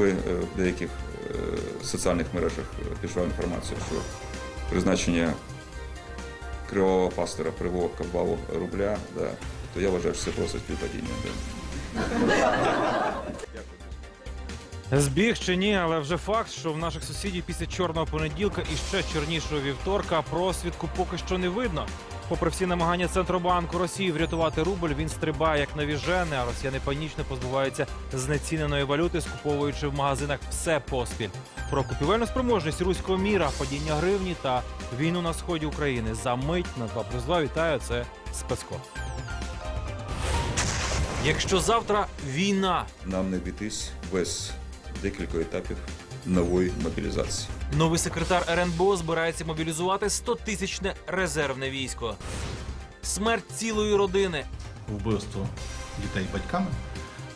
ви е, в деяких е, соціальних мережах е, пішла інформація, що призначення кривавого пастора привело к рубля, да, то я вважаю, що це просто співпадіння. Да. Збіг чи ні, але вже факт, що в наших сусідів після чорного понеділка і ще чорнішого вівторка просвідку поки що не видно. Попри всі намагання центробанку Росії врятувати рубль, він стрибає як навіжений, а росіяни панічно позбуваються знеціненої валюти, скуповуючи в магазинах все поспіль. Про купівельну спроможність руського міра, падіння гривні та війну на сході України за мить на 2 плюс 2 вітаю. Це спецкор. Якщо завтра війна, Нам не обійтись без декількох етапів нової мобілізації. Новий секретар РНБО збирається мобілізувати 100-тисячне резервне військо. Смерть цілої родини. вбивство дітей батьками,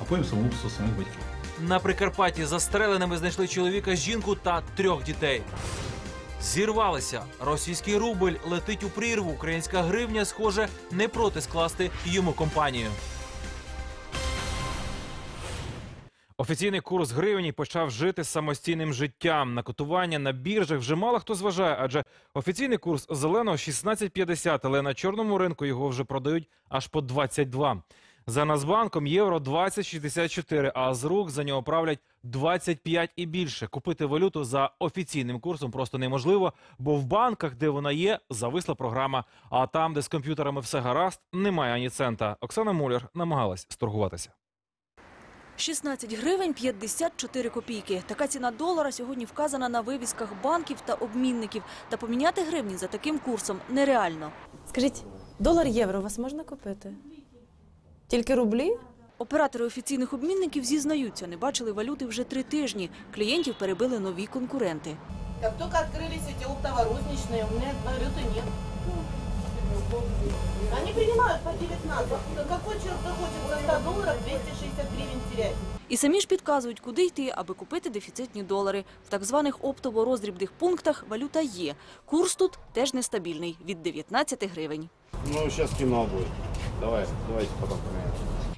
а потім самогубство самих батьків. На Прикарпатті застреленими знайшли чоловіка, жінку та трьох дітей. Зірвалися. Російський рубль летить у прірву. Українська гривня, схоже, не проти скласти йому компанію. Офіційний курс гривні почав жити самостійним життям. На котування на біржах вже мало хто зважає, адже офіційний курс зеленого 16,50, але на чорному ринку його вже продають аж по 22. За Нацбанком євро 20,64, а з рук за нього правлять 25 і більше. Купити валюту за офіційним курсом просто неможливо, бо в банках, де вона є, зависла програма. А там, де з комп'ютерами все гаразд, немає ані цента. Оксана Муляр намагалась сторгуватися. 16 гривень 54 копійки. Така ціна долара сьогодні вказана на вивісках банків та обмінників. Та поміняти гривні за таким курсом нереально. Скажіть, долар євро у вас можна купити? Тільки рублі? Оператори офіційних обмінників зізнаються, не бачили валюти вже три тижні. Клієнтів перебили нові конкуренти. Как только открылись эти оптово-розничные, у меня валюты нет. Они принимают по 19. Какой человек захочет за 100 долларов 260 гривен терять? І самі ж підказують, куди йти, аби купити дефіцитні долари. В так званих оптово-роздрібних пунктах валюта є. Курс тут теж нестабільний – від 19 гривень. Ну, сейчас кино будет. Давай, давайте поменяем.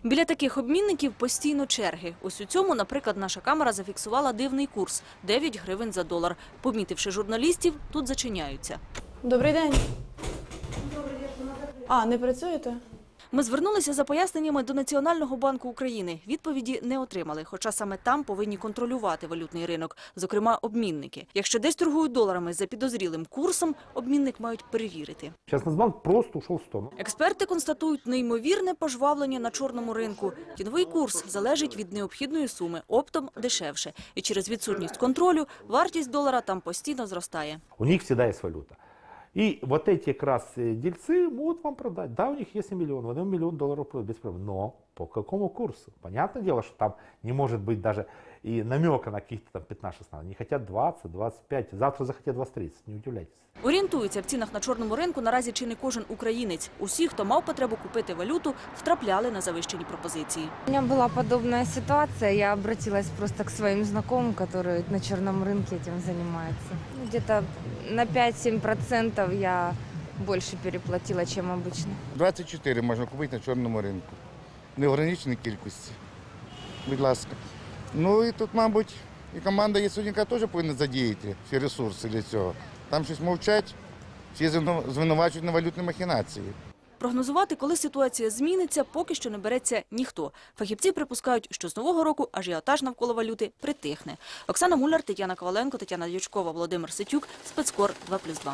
Біля таких обмінників постійно черги. Ось у цьому, наприклад, наша камера зафіксувала дивний курс – 9 гривень за долар. Помітивши журналістів, тут зачиняються. Добрий день. А, не працюєте? Ми звернулися за поясненнями до Національного банку України. Відповіді не отримали, хоча саме там повинні контролювати валютний ринок, зокрема обмінники. Якщо десь торгують доларами за підозрілим курсом, обмінник мають перевірити. Сейчас Нацбанк просто ушел в сторону. Експерти констатують неймовірне пожвавлення на чорному ринку. Тіньовий курс залежить від необхідної суми, оптом дешевше. І через відсутність контролю вартість долара там постійно зростає. У них всегда есть валюта. И вот эти как раз э, дельцы могут вам продать. Да, у них есть и миллион, в один миллион долларов продают без проблем. Но по какому курсу? Понятное дело, что там не может быть даже и намека на каких-то там 15-16. Они хотят 20, 25, завтра захотят 20-30, не удивляйтесь. Орієнтуються в цінах на чорному ринку наразі чи не кожен українець. Усі, хто мав потребу купити валюту, втрапляли на завищені пропозиції. У меня была подобная ситуация. Я обратилась просто к своим знакомым, которые на черном рынке этим занимаются. Ну, Где-то на 5-7% я больше переплатила, чем обычно. 24 можна купити на чорному ринку. Неограниченій кількості. Будь ласка. Ну і тут, мабуть, і команда Яценюка теж повинна задіяти всі ресурси для цього. Там щось мовчать, всі звину- звинувачують на валютні махінації. Прогнозувати, коли ситуація зміниться, поки що не береться ніхто. Фахівці припускають, що з нового року ажіотаж навколо валюти притихне. Оксана Муляр, Тетяна Коваленко, Тетяна Дячкова, Володимир Ситюк. Спецкор 2+,2.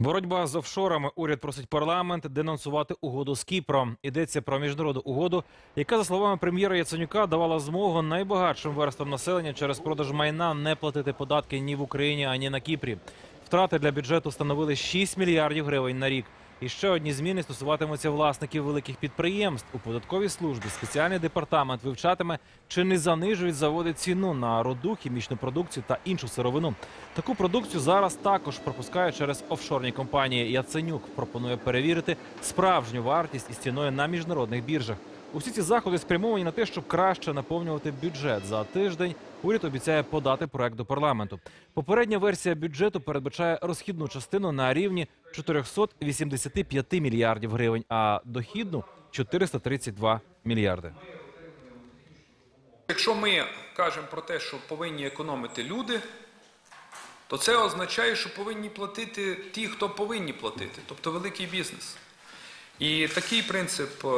Боротьба з офшорами. Уряд просить парламент денонсувати угоду з Кіпром. Йдеться про міжнародну угоду, яка, за словами прем'єра Яценюка, давала змогу найбагатшим верствам населення через продаж майна не платити податки ні в Україні, ані на Кіпрі. Втрати для бюджету становили 6 мільярдів гривень на рік. І ще одні зміни стосуватимуться власників великих підприємств. У податковій службі спеціальний департамент вивчатиме, чи не занижують заводи ціну на роду, хімічну продукцію та іншу сировину. Таку продукцію зараз також пропускають через офшорні компанії. Яценюк пропонує перевірити справжню вартість із ціною на міжнародних біржах. Усі ці заходи спрямовані на те, щоб краще наповнювати бюджет. За тиждень уряд обіцяє подати проект до парламенту. Попередня версія бюджету передбачає розхідну частину на рівні 485 мільярдів гривень, а дохідну 432 мільярди. Якщо ми кажемо про те, що повинні економити люди, то це означає, що повинні платити ті, хто повинні платити, тобто великий бізнес. І такий принцип е,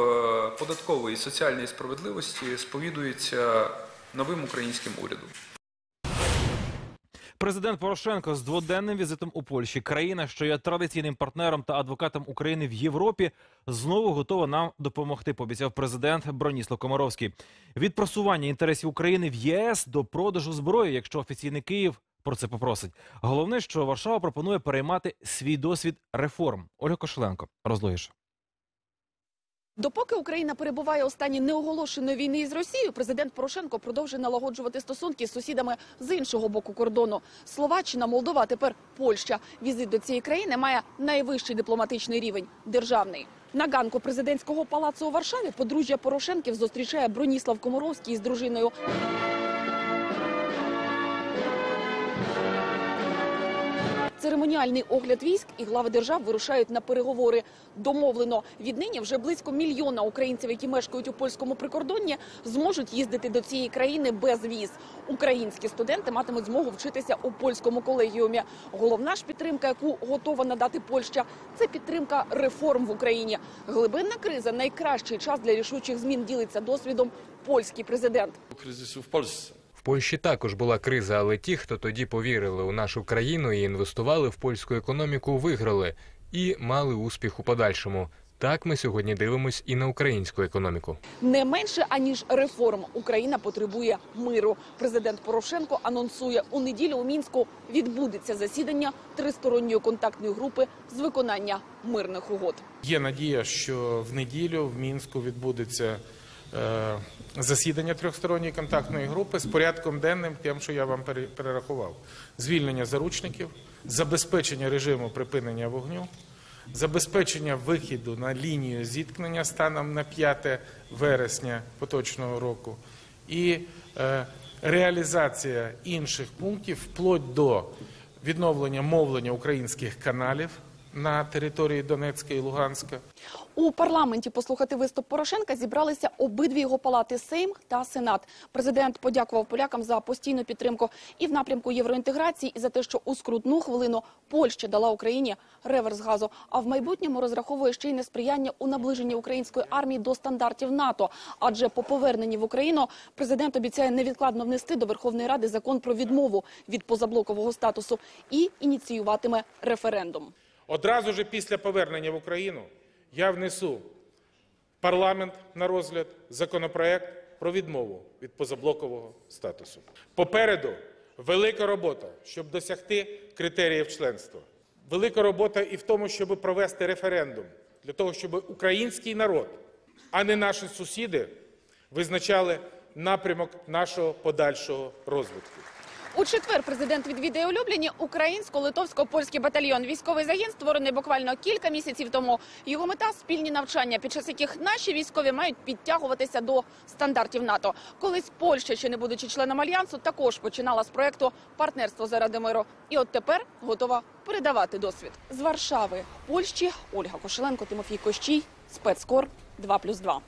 податкової і соціальної справедливості сповідується новим українським урядом. Президент Порошенко з дводенним візитом у Польщі, країна, що є традиційним партнером та адвокатом України в Європі, знову готова нам допомогти. Пообіцяв президент Броніслав Комаровський. Від просування інтересів України в ЄС до продажу зброї, якщо офіційний Київ про це попросить. Головне, що Варшава пропонує переймати свій досвід реформ. Ольга Кошеленко розлогіше. Допоки Україна перебуває у стані неоголошеної війни із Росією, президент Порошенко продовжує налагоджувати стосунки з сусідами з іншого боку кордону. Словаччина, Молдова, тепер Польща. Візит до цієї країни має найвищий дипломатичний рівень державний. На ганку президентського палацу у Варшаві подружжя Порошенків зустрічає Броніслав Комаровський з дружиною. Церемоніальний огляд військ і глави держав вирушають на переговори. Домовлено віднині вже близько мільйона українців, які мешкають у польському прикордонні, зможуть їздити до цієї країни без віз. Українські студенти матимуть змогу вчитися у польському колегіумі. Головна ж підтримка, яку готова надати Польща, це підтримка реформ в Україні. Глибинна криза найкращий час для рішучих змін ділиться досвідом польський президент. kryzysu w Polsce. В Польщі також була криза, але ті, хто тоді повірили у нашу країну і інвестували в польську економіку, виграли і мали успіх у подальшому. Так ми сьогодні дивимось і на українську економіку. Не менше аніж реформ Україна потребує миру. Президент Порошенко анонсує у неділю у мінську відбудеться засідання тристоронньої контактної групи з виконання мирних угод. Є надія, що в неділю в мінську відбудеться засідання трьохсторонньої контактної групи з порядком денним, тим, що я вам перерахував: звільнення заручників, забезпечення режиму припинення вогню, забезпечення вихіду на лінію зіткнення станом на 5 вересня поточного року і е, реалізація інших пунктів вплоть до відновлення мовлення українських каналів на території Донецька і Луганська. У парламенті послухати виступ Порошенка зібралися обидві його палати Сейм та Сенат. Президент подякував полякам за постійну підтримку і в напрямку євроінтеграції, і за те, що у скрутну хвилину Польща дала Україні реверс газу. А в майбутньому розраховує ще й на сприяння у наближенні української армії до стандартів НАТО. Адже по поверненні в Україну президент обіцяє невідкладно внести до Верховної Ради закон про відмову від позаблокового статусу і ініціюватиме референдум. Одразу ж після повернення в Україну я внесу в парламент на розгляд законопроект про відмову від позаблокового статусу. Попереду велика робота, щоб досягти критеріїв членства. Велика робота і в тому, щоб провести референдум для того, щоб український народ, а не наші сусіди, визначали напрямок нашого подальшого розвитку. У четвер президент відвідає улюблені українсько-литовсько-польський батальйон. Військовий загін створений буквально кілька місяців тому. Його мета спільні навчання, під час яких наші військові мають підтягуватися до стандартів НАТО. Колись Польща, ще не будучи членом альянсу, також починала з проекту партнерство заради миру. І от тепер готова передавати досвід з Варшави, Польщі. Ольга Кошеленко, Тимофій Кощій, спецкор 2+,2.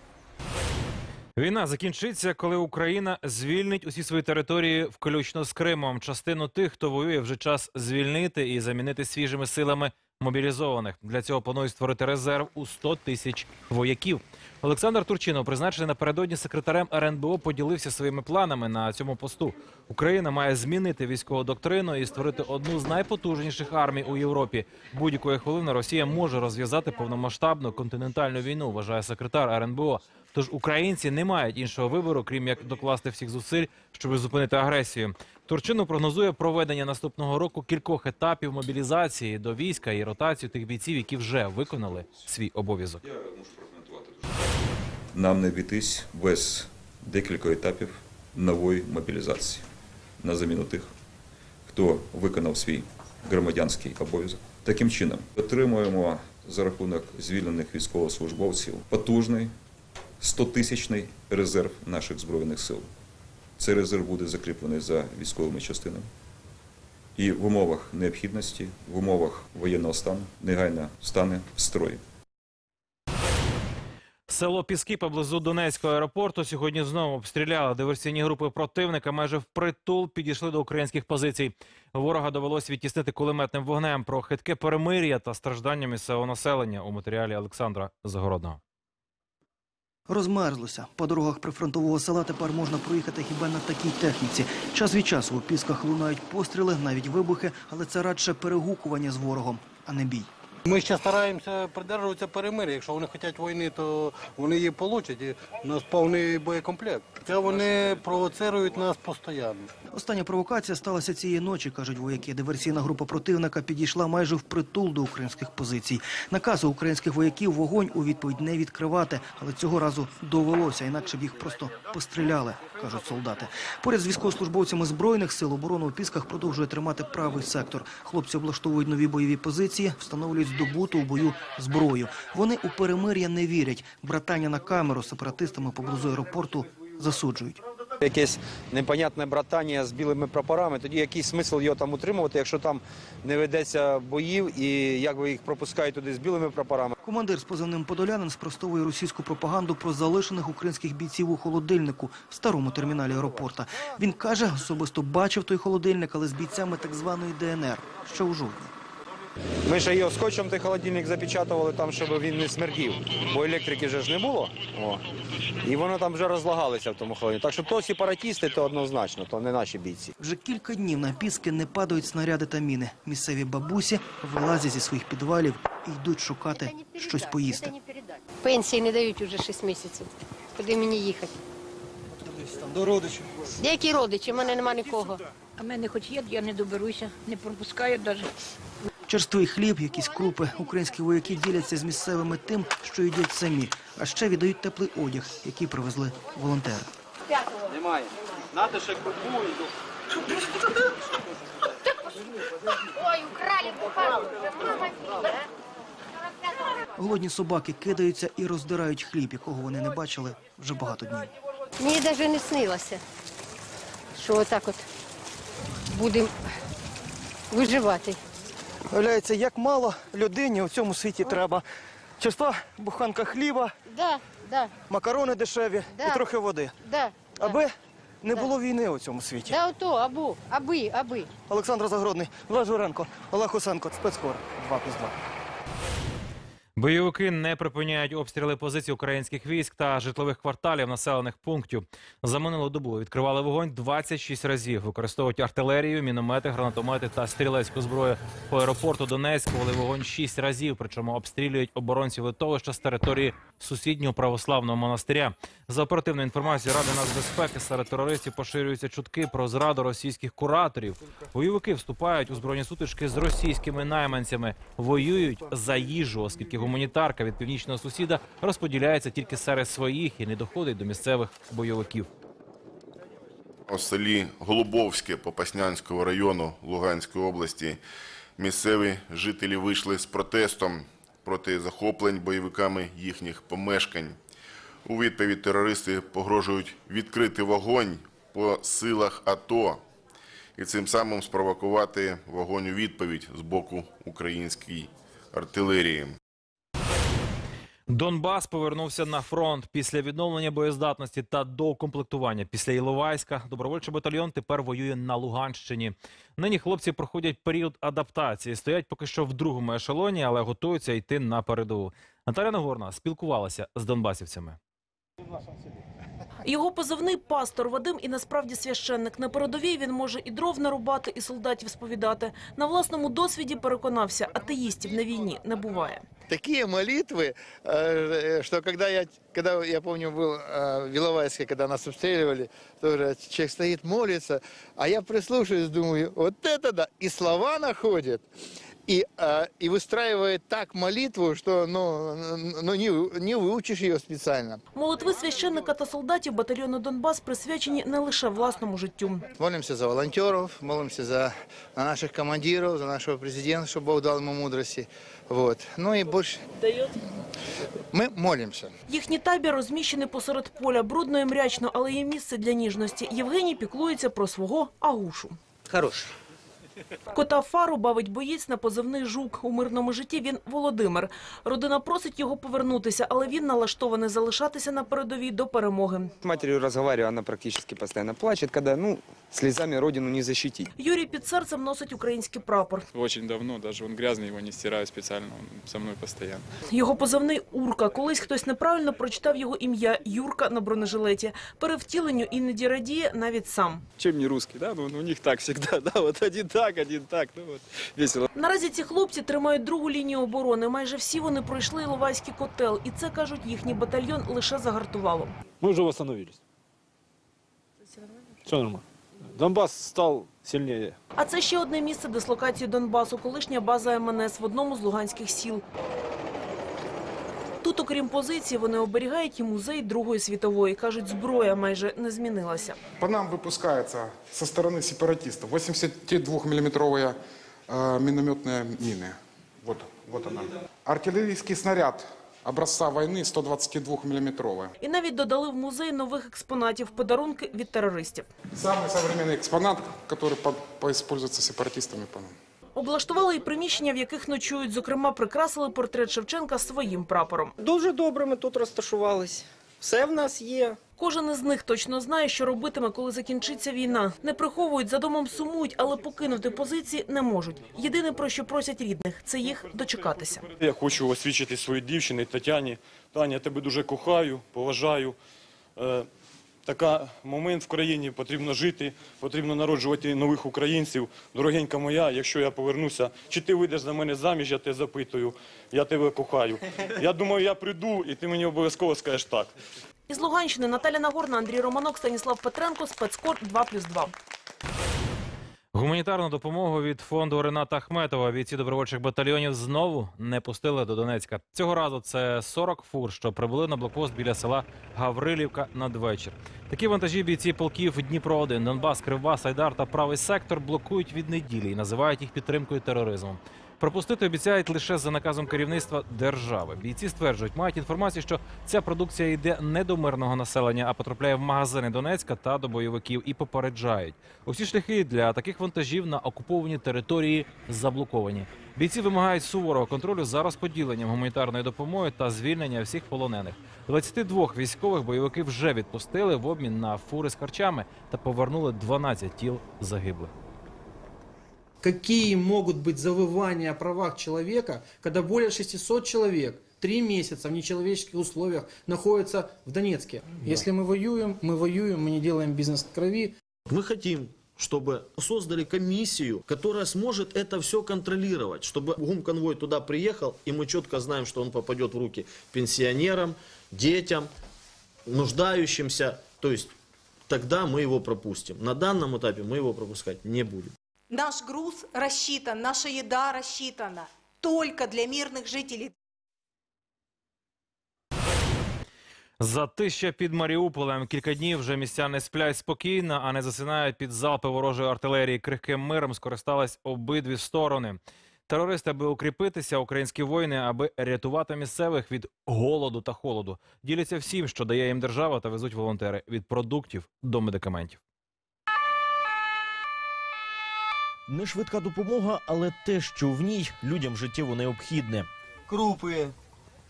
Війна закінчиться, коли Україна звільнить усі свої території, включно з Кримом. Частину тих, хто воює, вже час звільнити і замінити свіжими силами мобілізованих. Для цього планують створити резерв у 100 тисяч вояків. Олександр Турчинов, призначений напередодні секретарем РНБО, поділився своїми планами на цьому посту. Україна має змінити військову доктрину і створити одну з найпотужніших армій у Європі. Будь-якої хвилини Росія може розв'язати повномасштабну континентальну війну, вважає секретар РНБО. Тож українці не мають іншого вибору, крім як докласти всіх зусиль, щоб зупинити агресію. Турчинов прогнозує проведення наступного року кількох етапів мобілізації до війська і ротацію тих бійців, які вже виконали свій обов'язок. Нам не обійтись без декілька етапів нової мобілізації на заміну тих, хто виконав свій громадянський обов'язок. Таким чином, отримуємо за рахунок звільнених військовослужбовців потужний 100-тисячний резерв наших збройних сил. Цей резерв буде закріплений за військовими частинами. І в умовах необхідності, в умовах воєнного стану негайно стане в строї. Село Піски поблизу Донецького аеропорту сьогодні знову обстріляли. Диверсійні групи противника майже впритул підійшли до українських позицій. Ворога довелось відтіснити кулеметним вогнем про хитке перемир'я та страждання місцевого населення у матеріалі Олександра Загородного. Розмерзлося. По дорогах прифронтового села тепер можна проїхати хіба на такій техніці. Час від часу у пісках лунають постріли, навіть вибухи, але це радше перегукування з ворогом, а не бій. Ми ще стараємося придержуватися перемир'я. Якщо вони хочуть війни, то вони її получать. І у нас повний боєкомплект. Це вони провоцирують нас постійно. Остання провокація сталася цієї ночі, кажуть вояки. Диверсійна група противника підійшла майже впритул до українських позицій. Наказ у українських вояків вогонь у відповідь не відкривати, але цього разу довелося, інакше б їх просто постріляли, кажуть солдати. Поряд з військовослужбовцями збройних сил оборону у пісках продовжує тримати правий сектор. Хлопці облаштовують нові бойові позиції, встановлюють здобуту у бою зброю. Вони у перемир'я не вірять. Братання на камеру сепаратистами поблизу аеропорту засуджують. Якесь непонятне братання з білими прапорами, тоді який смисл його там утримувати, якщо там не ведеться боїв і як ви їх пропускають туди з білими прапорами. Командир з позивним Подолянин спростовує російську пропаганду про залишених українських бійців у холодильнику в старому терміналі аеропорта. Він каже, особисто бачив той холодильник, але з бійцями так званої ДНР, ще у жовтні. Ми ще його скотчем той холодильник запечатували там, щоб він не смердів, бо електрики вже ж не було. О. І воно там вже розлагалося в тому холодильнику. Так що то сепаратісти, то однозначно, то не наші бійці. Вже кілька днів на піски не падають снаряди та міни. Місцеві бабусі вилазять зі своїх підвалів і йдуть шукати щось поїсти. Пенсії не дають уже 6 місяців. Куди мені їхати? До родичів. Які родичі? У мене нема нікого. А в мене хоч є, я не доберуся, не пропускають навіть. Черствий хліб, якісь крупи. Українські вояки діляться з місцевими тим, що їдять самі. А ще віддають теплий одяг, який привезли волонтери. Немає. Нате ще купую. Ой, украли бухару. Голодні собаки кидаються і роздирають хліб, якого вони не бачили вже багато днів. Мені навіть не снилося, що отак от будемо виживати. Виявляється, як мало людині у цьому світі треба. Числа буханка хліба, Да, да, макарони дешеві Да. і трохи води. да. Аби не було війни у цьому світі. Да, ото, або, аби, аби. Олександр Загородний, Влад Журенко, Олег Хусенко, спецкор 2 плюс 2. Бойовики не припиняють обстріли позицій українських військ та житлових кварталів населених пунктів. За минулу добу відкривали вогонь 26 разів. Використовують артилерію, міномети, гранатомети та стрілецьку зброю. По аеропорту Донецьк вели вогонь 6 разів. Причому обстрілюють оборонців литовища з території сусіднього православного монастиря. За оперативною інформацією Ради нацбезпеки серед терористів поширюються чутки про зраду російських кураторів. Бойовики вступають у збройні сутички з російськими найманцями, воюють за їжу, оскільки гуманітарка від північного сусіда розподіляється тільки серед своїх і не доходить до місцевих бойовиків. У селі Голубовське Попаснянського району Луганської області місцеві жителі вийшли з протестом проти захоплень бойовиками їхніх помешкань. У відповідь терористи погрожують відкрити вогонь по силах АТО і цим самим спровокувати вогонь у відповідь з боку української артилерії. Донбас повернувся на фронт після відновлення боєздатності та доукомплектування. Після Іловайська добровольчий батальйон тепер воює на Луганщині. Нині хлопці проходять період адаптації. Стоять поки що в другому ешелоні, але готуються йти на передову. Наталя Нагорна спілкувалася з донбасівцями. Його позивний пастор Вадим і насправді священник. На передовій він може і дров нарубати, і солдатів сповідати. На власному досвіді переконався, атеїстів на війні не буває. такие молитвы, э, что когда я, когда я помню был э, в Иловайске, когда нас обстреливали, тоже человек стоит молится, а я прислушиваюсь, думаю, вот это да, и слова находит, и, э, и выстраивает так молитву, что ну, ну не, не выучишь ее специально. Молитви священника та солдатів батальйону Донбас присвячені не лише власному життю. Молимся за волонтеров, молимся за на наших командиров, за нашего президента, чтобы Бог дал ему мудрости. Вот. Ну и больше Дает. мы молимся. Їхній табір розміщений посеред поля, брудно і мрячно, але є місце для ніжності. Євгеній піклується про свого агушу. Хороший. Кота Фару бавить боєць на позивний «Жук». У мирному житті він Володимир. Родина просить його повернутися, але він налаштований залишатися на передовій до перемоги. С матерью разговариваю, она практически постоянно плачет, когда, ну, слезами родину не защитить. Юрій під серцем носить український прапор. Очень давно, даже он грязный, его не стираю специально, он со мной постоянно. Його позивний Урка. Колись хтось неправильно прочитав його ім'я Юрка на бронежилеті. Перевтіленню іноді радіє навіть сам. Чем не русский, да? Ну, у них так всегда, да, вот один так, один так, ну от весело. Наразі ці хлопці тримають другу лінію оборони. Майже всі вони пройшли Іловайський котел. І це, кажуть, їхній батальйон лише загартувало. Ми вже встановились. Все нормально. Донбас став сильніше. А це ще одне місце дислокації Донбасу, колишня база МНС в одному з луганських сіл. Тут, окрім позиції, вони оберігають і музей Другої світової. Кажуть, зброя майже не змінилася. По нам выпускается со стороны сепаратистов 82-миллиметровые э, минометные мины. Вот, вот она. Артиллерийский снаряд образца войны 122-миллиметровый. І навіть додали в музей нових експонатів – подарунки від терористів. Самый современный экспонат, который по- поиспользуется сепаратистами по нам. Облаштували і приміщення, в яких ночують. Зокрема, прикрасили портрет Шевченка своїм прапором. Дуже добре ми тут розташувались. Все в нас є. Кожен із них точно знає, що робитиме, коли закінчиться війна. Не приховують, за домом сумують, але покинути позиції не можуть. Єдине, про що просять рідних – це їх дочекатися. Я хочу освічити своїй дівчині Тетяні. Таня, я тебе дуже кохаю, поважаю. Така момент в країні потрібно жити, потрібно народжувати нових українців. Дорогенька моя, якщо я повернуся, чи ти вийдеш за мене заміж, я тебе запитую. Я тебе кохаю. Я думаю, я прийду, і ти мені обов'язково скажеш так. Із Луганщини Наталя Нагорна, Андрій Романок, Станіслав Петренко, спецкор 2+,2. Гуманітарну допомогу від фонду Рената Ахметова бійці добровольчих батальйонів знову не пустили до Донецька. Цього разу це 40 фур, що прибули на блокпост біля села Гаврилівка надвечір. Такі вантажі бійці полків Дніпро 1 Донбас, Кривбас, Айдар та правий сектор блокують від неділі і називають їх підтримкою тероризму. Пропустити обіцяють лише за наказом керівництва держави. Бійці стверджують, мають інформацію, що ця продукція йде не до мирного населення, а потрапляє в магазини Донецька та до бойовиків і попереджають. Усі шляхи для таких вантажів на окуповані території заблоковані. Бійці вимагають суворого контролю за розподіленням гуманітарної допомоги та звільнення всіх полонених. 22 військових бойовики вже відпустили в обмін на фури з харчами та повернули 12 тіл загиблих. Какие могут быть завывания о правах человека, когда более 600 человек три месяца в нечеловеческих условиях находятся в Донецке? Если мы воюем, мы воюем, мы не делаем бизнес в крови. Мы хотим, чтобы создали комиссию, которая сможет это все контролировать, чтобы гумконвой туда приехал, и мы четко знаем, что он попадет в руки пенсионерам, детям, нуждающимся. То есть тогда мы его пропустим. На данном этапе мы его пропускать не будем. Наш груз рассчитан, наша еда рассчитана только для мирных жителей. Затища під Маріуполем. Кілька днів вже містяни сплять спокійно, а не засинають під залпи ворожої артилерії. Крихким миром скористались обидві сторони. Терористи, аби укріпитися, українські воїни, аби рятувати місцевих від голоду та холоду. Діляться всім, що дає їм держава, та везуть волонтери від продуктів до медикаментів. Не швидка допомога, але те, що в ній людям життєво необхідне. крупи,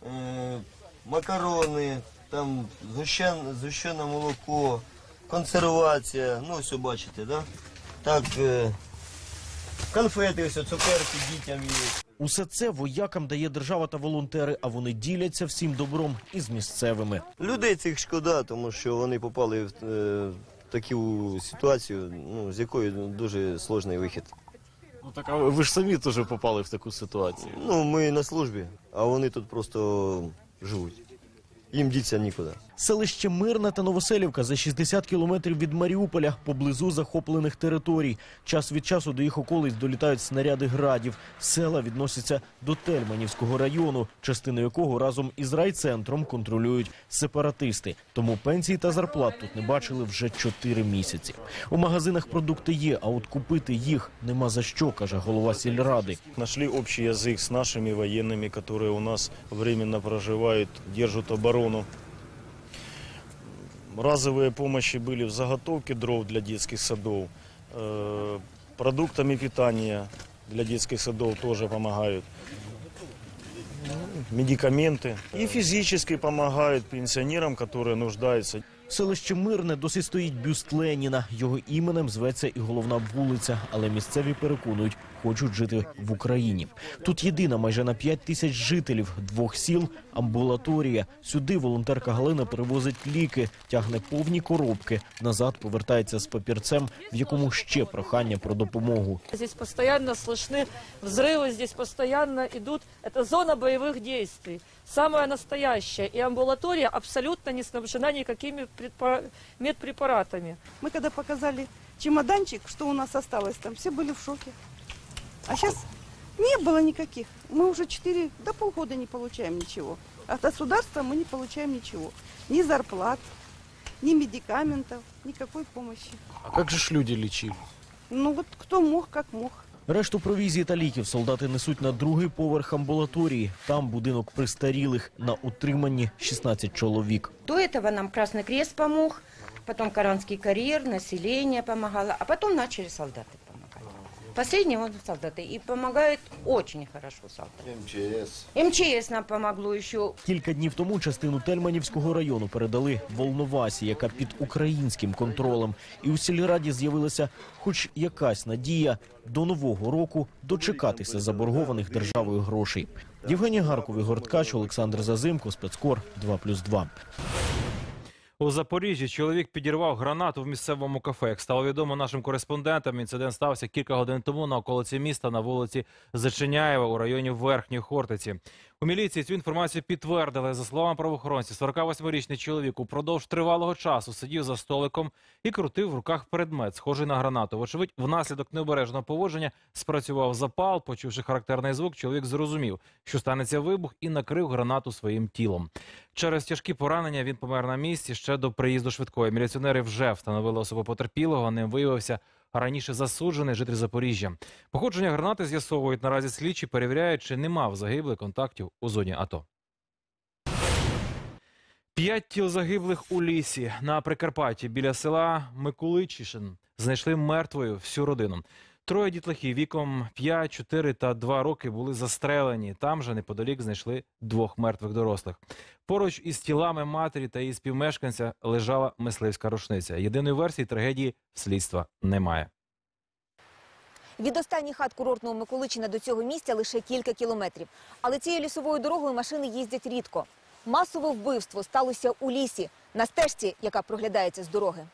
е, макарони, там згущен- згущене молоко, консервація, ну ось бачите, да? Так, е, конфети, ось, цукерки дітям є. Усе це воякам дає держава та волонтери, а вони діляться всім добром із місцевими. Людей цих шкода, тому що вони попали в е, таку ситуацію, ну, з якої дуже сложний вихід. Ну так а ви ж самі теж попали в таку ситуацію. Ну, ми на службі, а вони тут просто живуть. Їм діться нікуди. Селище Мирна та Новоселівка за 60 кілометрів від Маріуполя, поблизу захоплених територій. Час від часу до їх околиць долітають снаряди градів. Села відносяться до Тельманівського району, частину якого разом із райцентром контролюють сепаратисти. Тому пенсій та зарплат тут не бачили вже 4 місяці. У магазинах продукти є, а от купити їх нема за що, каже голова сільради. Нашли общий язык с нашими военными, которые у нас временно проживают, держат оборону. Разовые помощи были в заготовке дров для детских садов. Э, продуктами питания для детских садов тоже помогают. Ну, Медикаменты. И физически помогают пенсионерам, которые нуждаются. Селище Мирне досі стоїть бюст Леніна. Його іменем зветься і головна вулиця, але місцеві переконують, хочуть жити в Україні. Тут єдина майже на 5 тисяч жителів двох сіл амбулаторія. Сюди волонтерка Галина привозить ліки, тягне повні коробки. Назад повертається з папірцем, в якому ще прохання про допомогу. Здесь постоянно слышны взрывы, здесь постоянно идут. Это зона боевых действий. Самая настоящая. И амбулатория абсолютно не снабжена никакими медпрепаратами. Мы когда показали чемоданчик, что у нас осталось там, все были в шоке. А сейчас не было никаких. Мы уже 4, до полгода не получаем ничего. От государства мы не получаем ничего. Ни зарплат, ни медикаментов, никакой помощи. А як же ж люди лічили? Ну вот кто мог, как мог. Решту провізії та ліків солдати несуть на другий поверх амбулаторії. Там будинок престарілих на утриманні 16 чоловік. До этого нам Красный Крест помог, потом Коранский карьер, население помогало, а потом начали солдаты Последние вот солдаты. И помогают очень хорошо солдаты. МЧС. МЧС нам помогло еще. Кілька днів тому частину Тельманівського району передали Волновасі, яка під українським контролем. І у сільраді з'явилася хоч якась надія до нового року дочекатися заборгованих державою грошей. Євгенія Гарков, Ігор Ткач, Олександр Зазимко, спецкор 2+,2. У Запоріжжі чоловік підірвав гранату в місцевому кафе. Як стало відомо нашим кореспондентам, інцидент стався кілька годин тому на околиці міста на вулиці Зачиняєва у районі Верхньої Хортиці. У міліції цю інформацію підтвердили. За словами правоохоронців, 48-річний чоловік упродовж тривалого часу сидів за столиком і крутив в руках предмет, схожий на гранату. Вочевидь, внаслідок необережного поводження спрацював запал. Почувши характерний звук, чоловік зрозумів, що станеться вибух, і накрив гранату своїм тілом. Через тяжкі поранення він помер на місці ще до приїзду швидкої. Міліціонери вже встановили особу потерпілого. Ним виявився раніше засуджений житель Запоріжжя. Походження гранати з'ясовують наразі слідчі, перевіряють, чи не мав загиблих контактів у зоні АТО. П'ять тіл загиблих у лісі на Прикарпатті біля села Микуличішин знайшли мертвою всю родину. Троє дітлахів віком 5, 4 та 2 роки були застрелені. Там же неподалік знайшли двох мертвих дорослих. Поруч із тілами матері та її співмешканця лежала мисливська рушниця. Єдиної версії трагедії слідства немає. Від останніх хат курортного Миколичина до цього місця лише кілька кілометрів. Але цією лісовою дорогою машини їздять рідко. Масове вбивство сталося у лісі, на стежці, яка проглядається з дороги.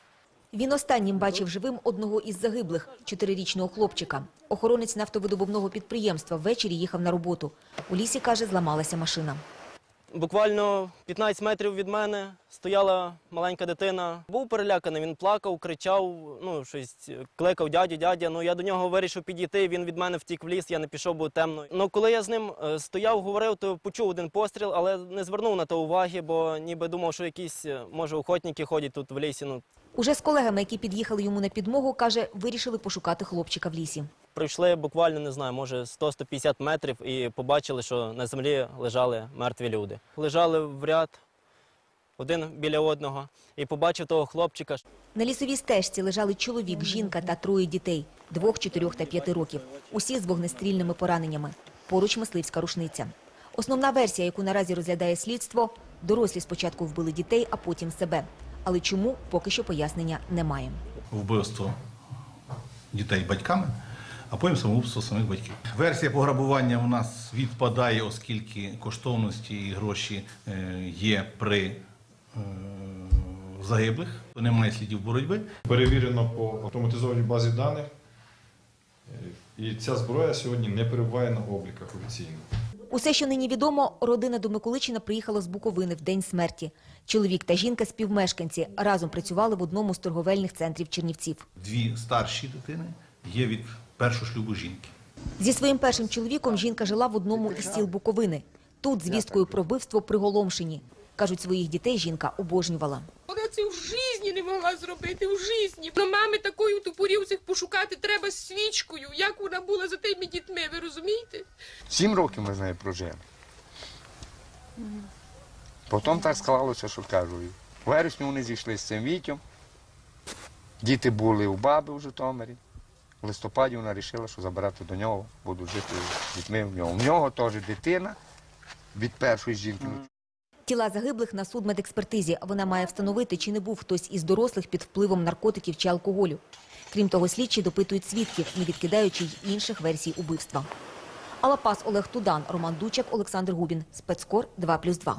Він останнім бачив живим одного із загиблих – чотирирічного хлопчика. Охоронець нафтовидобувного підприємства ввечері їхав на роботу. У лісі, каже, зламалася машина. Буквально 15 метрів від мене стояла маленька дитина. Був переляканий, він плакав, кричав, ну щось кликав дядю, дядя. Ну я до нього вирішив підійти. Він від мене втік в ліс, я не пішов, бо темно. Ну коли я з ним е, стояв, говорив, то почув один постріл, але не звернув на то уваги, бо ніби думав, що якісь е, може охотники ходять тут в лісі. Ну Уже з колегами, які під'їхали йому на підмогу, каже, вирішили пошукати хлопчика в лісі. пройшли буквально не знаю, може 100-150 метрів і побачили, що на землі лежали мертві люди. Лежали в ряд один біля одного, і побачив того хлопчика. На лісовій стежці лежали чоловік, жінка та троє дітей – двох, чотирьох та п'яти років. Усі з вогнестрільними пораненнями. Поруч мисливська рушниця. Основна версія, яку наразі розглядає слідство – дорослі спочатку вбили дітей, а потім себе. Але чому, поки що пояснення немає. вбивство дітей батьками, а потім самогубство самих батьків. Версія пограбування у нас відпадає, оскільки коштовності і гроші е, є при е, загиблих, немає слідів боротьби. Перевірено по автоматизованій базі даних, е, і ця зброя сьогодні не перебуває на обліках офіційно. Усе, що нині відомо, родина до Миколичина приїхала з Буковини в день смерті. Чоловік та жінка співмешканці разом працювали в одному з торговельних центрів Чернівців. Дві старші дитини є від першого шлюбу жінки. Зі своїм першим чоловіком жінка жила в одному із сіл Буковини. Тут звісткою про вбивство приголомшені. Кажуть, своїх дітей жінка обожнювала. Вона це в житті не могла зробити, в житті. На мами такою тупорів цих пошукати треба свічкою. Як вона була за тими дітьми, ви розумієте? Сім років ми з нею прожили. Потім так склалося, що кажу. У вересні вони зійшли з цим вітем. Діти були у баби в Житомирі. В листопаді вона вирішила, що забирати до нього, буду жити з дітьми в нього. В нього теж дитина від першої жінки. Тіла загиблих на судмедекспертизі. Вона має встановити, чи не був хтось із дорослих під впливом наркотиків чи алкоголю. Крім того, слідчі допитують свідків, не відкидаючи й інших версій убивства. Алапас Олег Тудан, Роман Дучак, Олександр Губін. Спецкор 2+,2.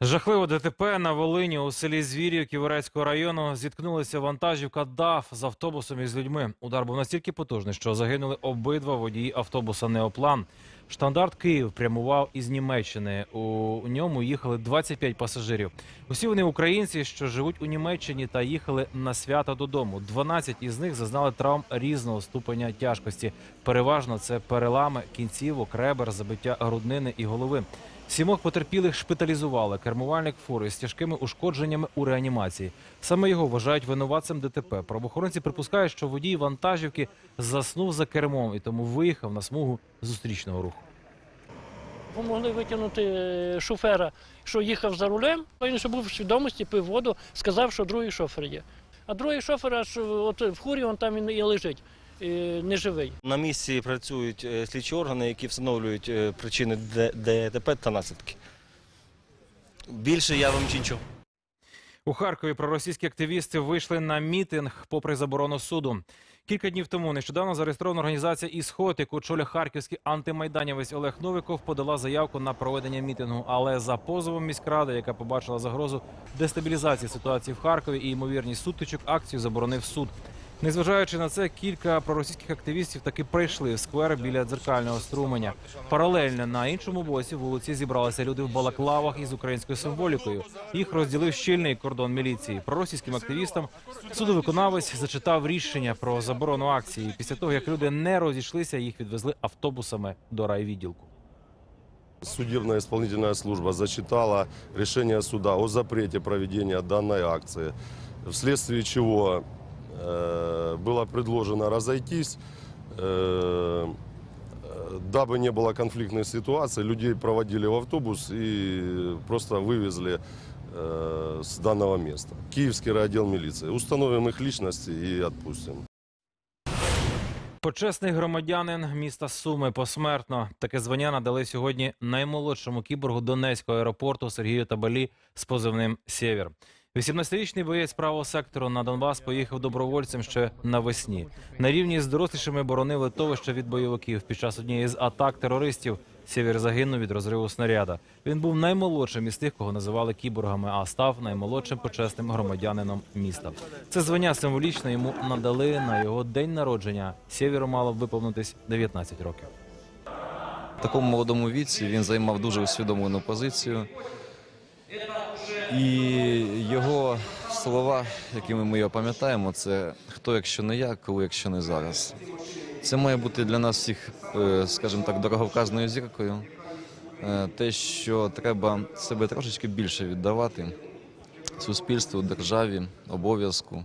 Жахливо ДТП на Волині у селі Звірів Ківерецького району зіткнулася вантажівка ДАФ з автобусом із людьми. Удар був настільки потужний, що загинули обидва водії автобуса Неоплан. Штандарт Київ прямував із Німеччини. У ньому їхали 25 пасажирів. Усі вони українці, що живуть у Німеччині та їхали на свято додому. 12 із них зазнали травм різного ступеня тяжкості. Переважно це перелами кінцівок, ребер, забиття груднини і голови. Сімох потерпілих шпиталізували. Кермувальник фури з тяжкими ушкодженнями у реанімації. Саме його вважають винуватцем ДТП. Правоохоронці припускають, що водій вантажівки заснув за кермом і тому виїхав на смугу зустрічного руху. Помогли витягнути е, шофера, що їхав за рулем. Він що був в свідомості, пив воду, сказав, що другий шофер є. А другий шофер аж от в хурі він там і лежить, неживий. На місці працюють е, слідчі органи, які встановлюють е, причини ДТП та наслідки. Більше я вам нічого. У Харкові проросійські активісти вийшли на мітинг попри заборону суду. Кілька днів тому нещодавно зареєстрована організація «Ісход», яку очолює харківський антимайданівець Олег Новиков, подала заявку на проведення мітингу. Але за позовом міськради, яка побачила загрозу дестабілізації ситуації в Харкові і ймовірність сутичок, акцію заборонив суд. Незважаючи на це, кілька проросійських активістів таки прийшли в сквер біля дзеркального струменя. Паралельно на іншому боці вулиці зібралися люди в балаклавах із українською символікою. Їх розділив щільний кордон міліції. Проросійським активістам судовиконавець зачитав рішення про заборону акції. Після того як люди не розійшлися, їх відвезли автобусами до райвідділку. Судебная исполнительная служба зачитала решение суда о запрете проведения данной акции, вследствие чего э, было предложено разойтись, э, э, дабы не было конфликтной ситуации, людей проводили в автобус и просто вывезли э, с данного места. Киевский райотдел милиции. Установим их личности и отпустим. Почесний громадянин міста Суми посмертно. Таке звання надали сьогодні наймолодшому кіборгу Донецького аеропорту Сергію Табалі з позивним Сєвєр. 18-річний боєць правого сектору на Донбас поїхав добровольцем ще навесні. На рівні з дорослішими боронив литовище від бойовиків. Під час однієї з атак терористів Сєвєр загинув від розриву снаряда. Він був наймолодшим із тих, кого називали кіборгами, а став наймолодшим почесним громадянином міста. Це звання символічно йому надали на його день народження. Сєвєру мало виповнитись 19 років. В такому молодому віці він займав дуже усвідомлену позицію. І його слова, якими ми його пам'ятаємо, це хто, якщо не я, коли, якщо не зараз. Це має бути для нас всіх, е, скажімо так, дороговказною зіркою. Е, Те, що треба себе трошечки більше віддавати суспільству, державі, обов'язку.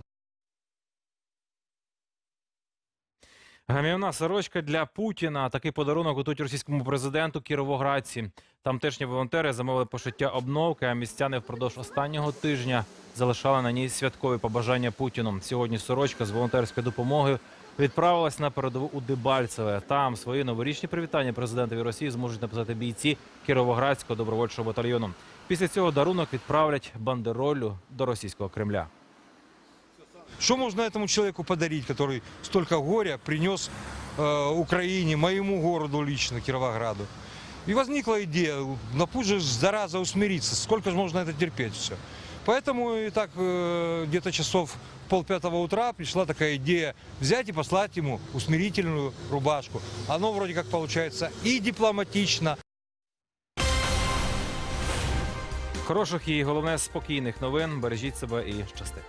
Гамівна сорочка для Путіна. Такий подарунок готують російському президенту Кіровоградці. Тамтешні волонтери замовили пошиття обновки, а містяни впродовж останнього тижня залишали на ній святкові побажання Путіну. Сьогодні сорочка з волонтерською допомогою відправилась на передову у Дебальцеве. Там свої новорічні привітання президентові Росії зможуть написати бійці Кіровоградського добровольчого батальйону. Після цього дарунок відправлять бандеролю до російського Кремля. Что можно этому человеку подарить, который столько горя принес э, Украине, моему городу лично, Кировограду? И возникла идея, на пусть же зараза усмириться, сколько же можно это терпеть все. Поэтому и так э, где-то часов полпятого утра пришла такая идея взять и послать ему усмирительную рубашку. Оно вроде как получается и дипломатично, Хороших і головне спокійних новин. Бережіть себе і щасти.